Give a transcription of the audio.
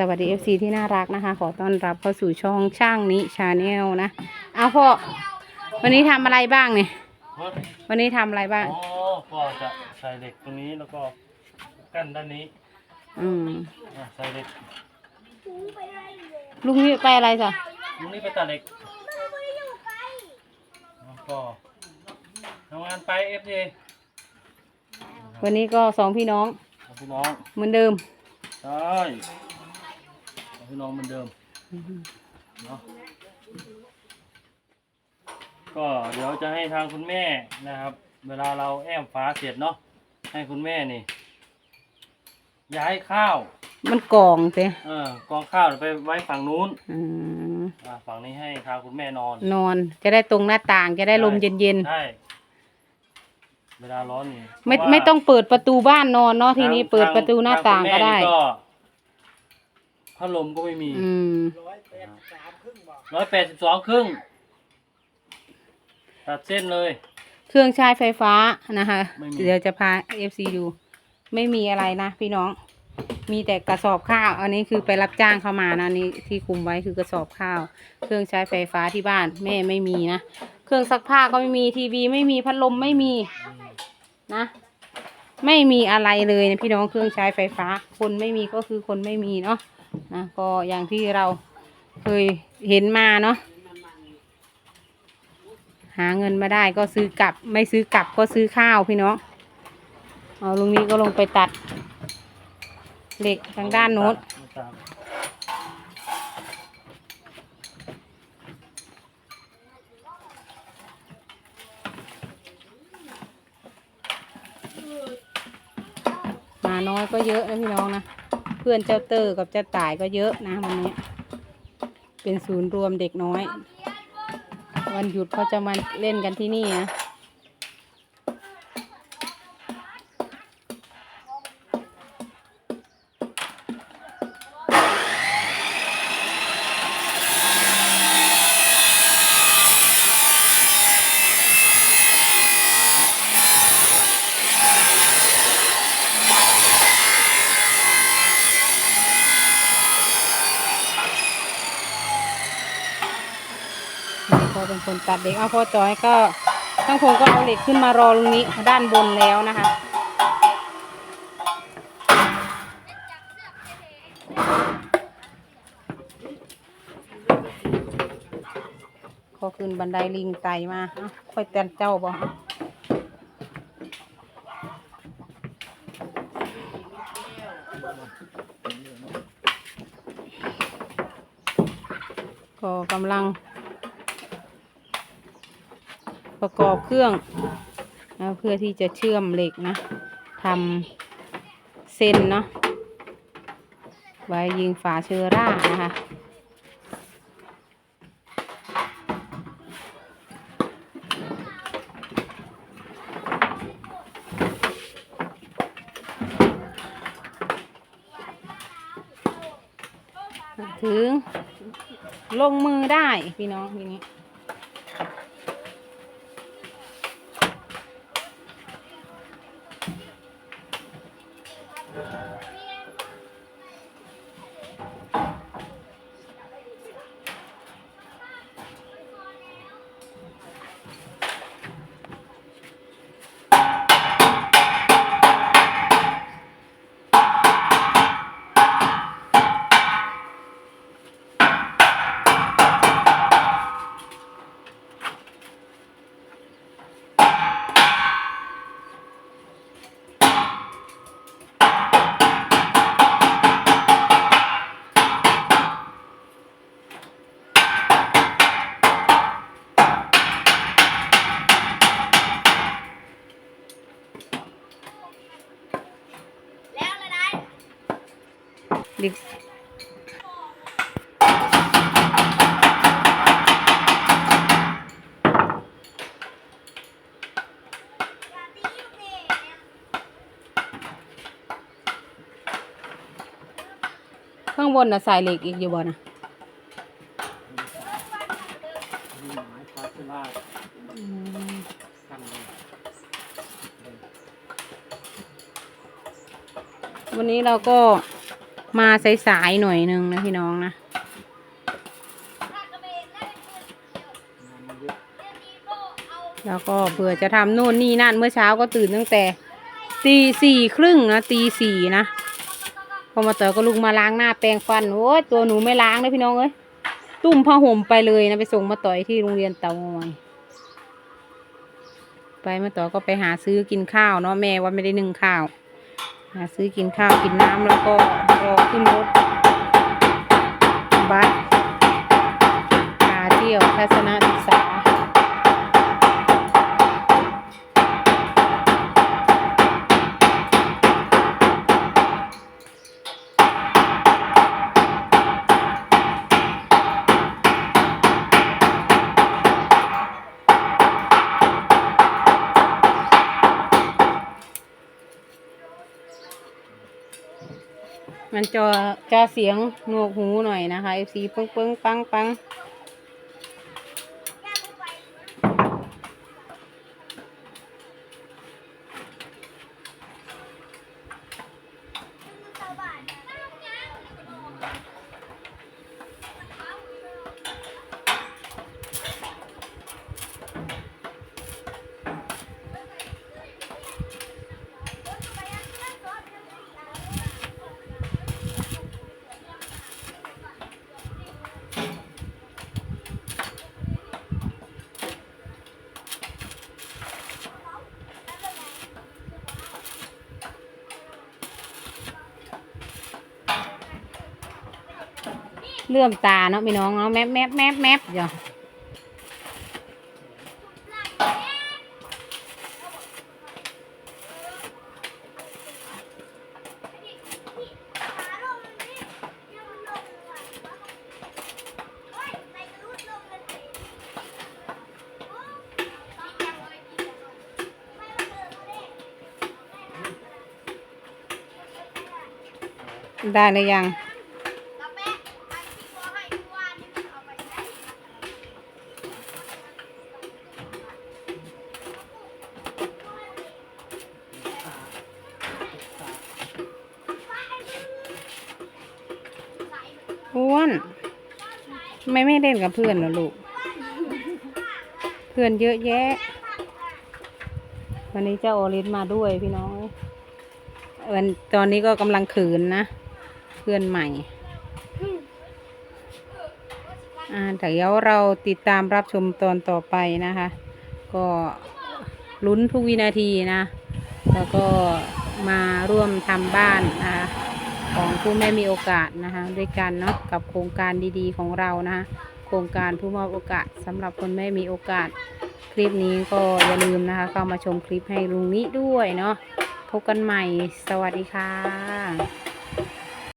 สวัสดี FC ที่น่ารักนะคะ ขอต้อนรับเข้าสู่ช่องช่างนิชาแนลนะเอาพ่อวันนี้ทำอะไรบ้างเนี่ย ฮะวันนี้ทำอะไรบ้าง อ๋อก็จะใส่เหล็กตรงนี้แล้วก็กั้นด้านนี้อืมอะใส่เหล็กลุงนี่ไปอะไรจ้ะตรงนี้ไปตัดเหล็กแล้วก็ทำงานไปเอฟซีวันนี้ก็สองพี่น้องพี่น้องเหมือนเดิมใช่ พี่น้องเหมือนเดิมเนาะก็เดี๋ยวจะให้ทางคุณแม่นะครับ เวลาเราแอมฟ้าเสร็จเนาะให้คุณแม่นี่ ย้ายข้าวมันกองเต้เออกองข้าวไปไว้ฝั่งนู้นอืมอ่าฝั่งนี้ให้ทางคุณแม่นอน นอน จะได้ตรงหน้าต่างจะได้ลมเย็นใช่เวลาร้อนนี่ๆไม่เพราะว่าไม่ต้องเปิดประตูบ้านนอนเนาะทีนี้ทงเปิดประตูหน้าต่างก็ได้ทคุณแม่นี่ พัดลมก็ไม่มีอืมร้อยแปดสิบสองครึ่ง ตัดเส้นเลย เครื่องใช้ไฟฟ้านะคะ ไม่มี เดี๋ยวจะพา FC ดู ไม่มีอะไรนะพี่น้อง มีแต่กระสอบข้าว อันนี้คือไปรับจ้างเข้ามานะอันนี่ที่คุมไว้คือกระสอบข้าว เครื่องใช้ไฟฟ้าที่บ้านแม่ไม่มีนะ เครื่องซักผ้าก็ไม่มีทีวีไม่มีพัดลมไม่มีนะ ไม่มีอะไรเลยนะพี่น้องเครื่องใช้ไฟฟ้า คนไม่มีก็คือคนไม่มีเนาะ นะก็อย่างที่เราเคยเห็นมาเนาะหาเงินมาได้ก็ซื้อกลับ ไม่ซื้อกลับก็ซื้อข้าวพี่น้องเอาลุงนี้ก็ลงไปตัดเหล็กทางด้านโน้นมาน้อยก็เยอะนะพี่น้องนะ พื่อนเจ้าเตอร์กับเจ้าต่ายก็เยอะนะวันนี้ เป็นศูนย์รวมเด็กน้อย วันหยุดเขาจะมาเล่นกันที่นี่นะ พอเป็นคนตัดเด็กเอาพอจอยก็ทั้งคงก็เอาเหล็กขึ้นมารอตรงนี้ด้านบนแล้วนะคะขอขึ้นบันไดลิงไตมาค่อยเต้นเจ้าบ่ก็กำลัง ประกอบเครื่องนะเพื่อที่จะเชื่อมเหล็กนะทำเส้นเนาะไว้ยิงฝาเชื้อรานะคะถึงลงมือได้พี่น้องทีนี้ ดิข้างบนน่ะใส่เหล็กอีกอยู่บ่นะวันนี้เราก็ มาสายๆหน่อยหนึงนะพี่น้องนะแล้วก็เผื่อจะทำโน่นนี่นั่นเมื่อเช้าก็ตื่นตั้งแต่ตีสี่ครึ่งนะตีสี่นะพอมาเต๋อก็ลุกมาล้างหน้าแปรงฟันโอ้ตัวหนูไม่ล้างเลยพี่น้องเอ้ยตุ้มผ้าห่มไปเลยนะไปส่งมาต่อยที่โรงเรียนเตางอยไปมาต่อก็ไปหาซื้อกินข้าวเนาะแม่ว่าไม่ได้นึ่งข้าว หาซื้อกินข้าวกินน้ำแล้วก็รอขึ้นรถบัสพาเที่ยวทัศนศึกษา มันจะจะเสียงหนวกหูหน่อยนะคะ FC ปึ้งปึ้งปังปัง เลื่อมตาเนาะพี่น้องเนาะแมบแมบแมบแมบจ้ะได้หรือยัง อ้วนทำไมไม่เล่นกับเพื่อนเหรอลูก เพื่อนเยอะแยะ วันนี้เจ้าโอริสมาด้วยพี่น้องวันตอนนี้ก็กำลังขืนนะ เพื่อนใหม่ อ่าแต่เดี๋ยวเราติดตามรับชมตอนต่อไปนะคะ ก็ลุ้นทุกวินาทีนะ แล้วก็มาร่วมทำบ้านนะคะ ของผู้ไม่มีโอกาสนะคะด้วยกันเนาะกับโครงการดีๆของเรานะคะโครงการผู้มอบโอกาสสำหรับคนไม่มีโอกาส คลิปนี้ก็อย่าลืมนะคะ เข้ามาชมคลิปให้ลุงนิด้วยเนาะพบกันใหม่สวัสดีค่ะ